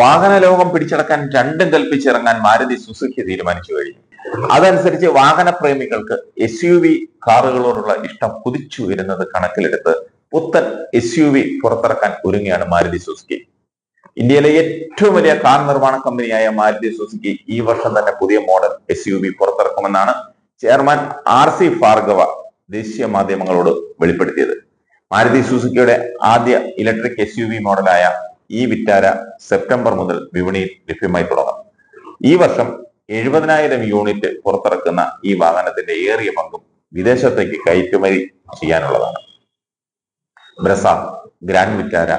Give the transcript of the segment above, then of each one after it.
വാഹന ലോകം പിടിച്ചടക്കാൻ രണ്ടും കൽപ്പിച്ചിറങ്ങാൻ മാരുതി സുസുക്കി തീരുമാനിച്ചു കഴിഞ്ഞു. അതനുസരിച്ച് വാഹന പ്രേമികൾക്ക് എസ് യു വി കാറുകളോടുള്ള ഇഷ്ടം കുതിച്ചു വരുന്നത് കണക്കിലെടുത്ത് പുത്തൻ എസ് യു വി പുറത്തിറക്കാൻ ഒരുങ്ങിയാണ് മാരുതി സുസുക്കി. ഇന്ത്യയിലെ ഏറ്റവും വലിയ കാർ നിർമ്മാണ കമ്പനിയായ മാരുതി സുസുക്കി ഈ വർഷം തന്നെ പുതിയ മോഡൽ എസ് യു വി പുറത്തിറക്കുമെന്നാണ് ചെയർമാൻ ആർ സി ഭാർഗവ ദേശീയ മാധ്യമങ്ങളോട് വെളിപ്പെടുത്തിയത്. മാരുതി സുസുക്കിയുടെ ആദ്യ ഇലക്ട്രിക് എസ് യു വി മോഡലായ ഈ വിറ്റാര സെപ്റ്റംബർ മുതൽ വിപണിയിൽ ലഭ്യമായി തുടങ്ങും. ഈ വർഷം എഴുപതിനായിരം യൂണിറ്റ് പുറത്തിറക്കുന്ന ഈ വാഹനത്തിന്റെ ഏറിയ പങ്കും വിദേശത്തേക്ക് കയറ്റുമതി ചെയ്യാനുള്ളതാണ്. Brezza Grand Vitara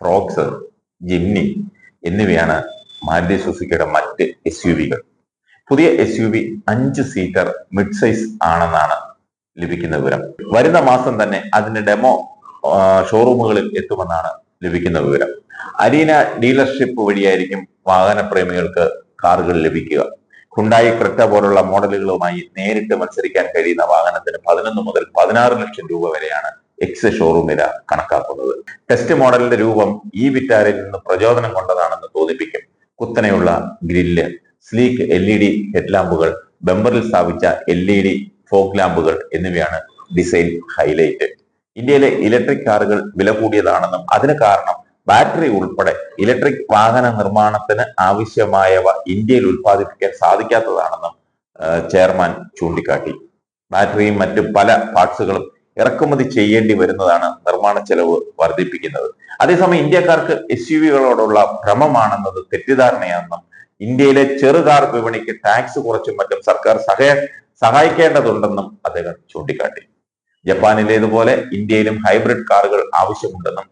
Fronx Jimny എന്നിവയാണ് മാരുതി സുസുക്കിയുടെ മറ്റ് എസ് യു വികൾ പുതിയ എസ് യു വി അഞ്ച് സീറ്റർ മിഡ് സൈസ് ആണെന്നാണ് ലഭിക്കുന്ന വിവരം. വരുന്ന മാസം തന്നെ അതിന്റെ ഡെമോ ഷോറൂമുകളിൽ എത്തുമെന്നാണ് ലഭിക്കുന്ന വിവരം. അരീന ഡീലർഷിപ്പ് വഴിയായിരിക്കും വാഹന പ്രേമികൾക്ക് കാറുകൾ ലഭിക്കുക. ഹുണ്ടായി ക്രെറ്റ പോലുള്ള മോഡലുകളുമായി നേരിട്ട് മത്സരിക്കാൻ കഴിയുന്ന വാഹനത്തിന് പതിനൊന്ന് മുതൽ പതിനാറ് ലക്ഷം രൂപ വരെയാണ് എക്സ് ഷോറൂം വില കണക്കാക്കുന്നത്. ടെസ്റ്റ് മോഡലിന്റെ രൂപം ഈ വിറ്റാരിൽ നിന്ന് പ്രചോദനം കൊണ്ടതാണെന്ന് തോന്നിപ്പിക്കും കുത്തനെയുള്ള grill. Sleek L E D ഹെഡ്ലാമ്പുകൾ ബെമ്പറിൽ സ്ഥാപിച്ച എൽ ഇ ഡി ഫോക്ക് ലാമ്പുകൾ എന്നിവയാണ് ഡിസൈൻ ഹൈലൈറ്റ്. ഇന്ത്യയിലെ ഇലക്ട്രിക് കാറുകൾ വില കൂടിയതാണെന്നും അതിന് കാരണം ബാറ്ററി ഉൾപ്പെടെ ഇലക്ട്രിക് വാഹന നിർമ്മാണത്തിന് ആവശ്യമായവ ഇന്ത്യയിൽ ഉൽപ്പാദിപ്പിക്കാൻ സാധിക്കാത്തതാണെന്നും ചെയർമാൻ ചൂണ്ടിക്കാട്ടി. ബാറ്ററിയും മറ്റു പല പാർട്സുകളും ഇറക്കുമതി ചെയ്യേണ്ടി വരുന്നതാണ് നിർമ്മാണ ചെലവ് വർദ്ധിപ്പിക്കുന്നത്. അതേസമയം ഇന്ത്യക്കാർക്ക് എസ് യു വികളോടുള്ള ഭ്രമമാണെന്നത് തെറ്റിദ്ധാരണയാണെന്നും ഇന്ത്യയിലെ ചെറുകാർ വിപണിക്ക് ടാക്സ് കുറച്ചും മറ്റും സർക്കാർ സഹായ സഹായിക്കേണ്ടതുണ്ടെന്നും അദ്ദേഹം ചൂണ്ടിക്കാട്ടി. ജപ്പാനിലേതുപോലെ ഇന്ത്യയിലും ഹൈബ്രിഡ് കാറുകൾ ആവശ്യമുണ്ടെന്നും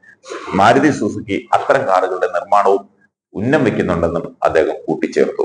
മാരുതി സുസുക്കി അത്തരം കാറുകളുടെ നിർമ്മാണവും ഉന്നം വെക്കുന്നുണ്ടെന്നും അദ്ദേഹം കൂട്ടിച്ചേർത്തു.